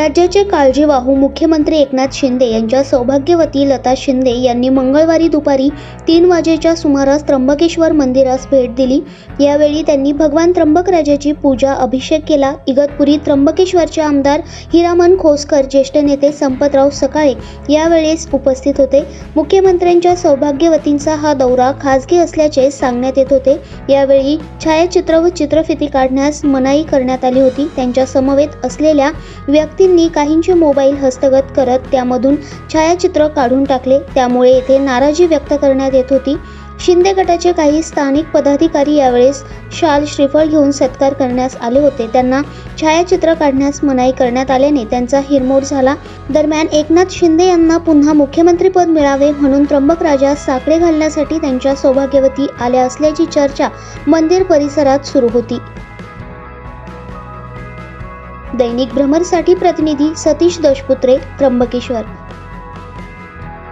राज्याचे काळजीवाहू मुख्यमंत्री एकनाथ शिंदे यांच्या सौभाग्यवती लता शिंदे यांनी मंगळवारी दुपारी तीन वाजेच्या सुमारास त्र्यंबकेश्वर मंदिरास भेट दिली. यावेळी त्यांनी भगवान त्र्यंबकराजाची पूजा अभिषेक केला. इगतपुरी त्र्यंबकेश्वरचे आमदार हिरामन खोसकर ज्येष्ठ नेते संपतराव सकाळे यावेळेस उपस्थित होते. मुख्यमंत्र्यांच्या सौभाग्यवतींचा हा दौरा खासगी असल्याचे सांगण्यात येत होते. यावेळी छायाचित्र व चित्रफिती काढण्यास मनाई करण्यात आली होती. त्यांच्या समवेत असलेल्या व्यक्तींनी काहींचे मोबाईल हस्तगत करत त्यामधून छायाचित्र काढून टाकले. त्यामुळे येथे नाराजी व्यक्त करण्यात येत होती. शिंदे गटाचे काही स्थानिक पदाधिकारी यावेळेस शाल श्रीफळ घेऊन सत्कार करण्यास आले होते. त्यांना छायाचित्र काढण्यास मनाई करण्यात आल्याने त्यांचा हिरमोड झाला. दरम्यान एकनाथ शिंदे यांना पुन्हा मुख्यमंत्रीपद मिळावे म्हणून त्र्यंबक राजा साकडे घालण्यासाठी त्यांच्या सौभाग्यवती आल्या असल्याची चर्चा मंदिर परिसरात सुरू होती. दैनिक भ्रमरसाठी प्रतिनिधी सतीश दशपुत्रे त्र्यंबकेश्वर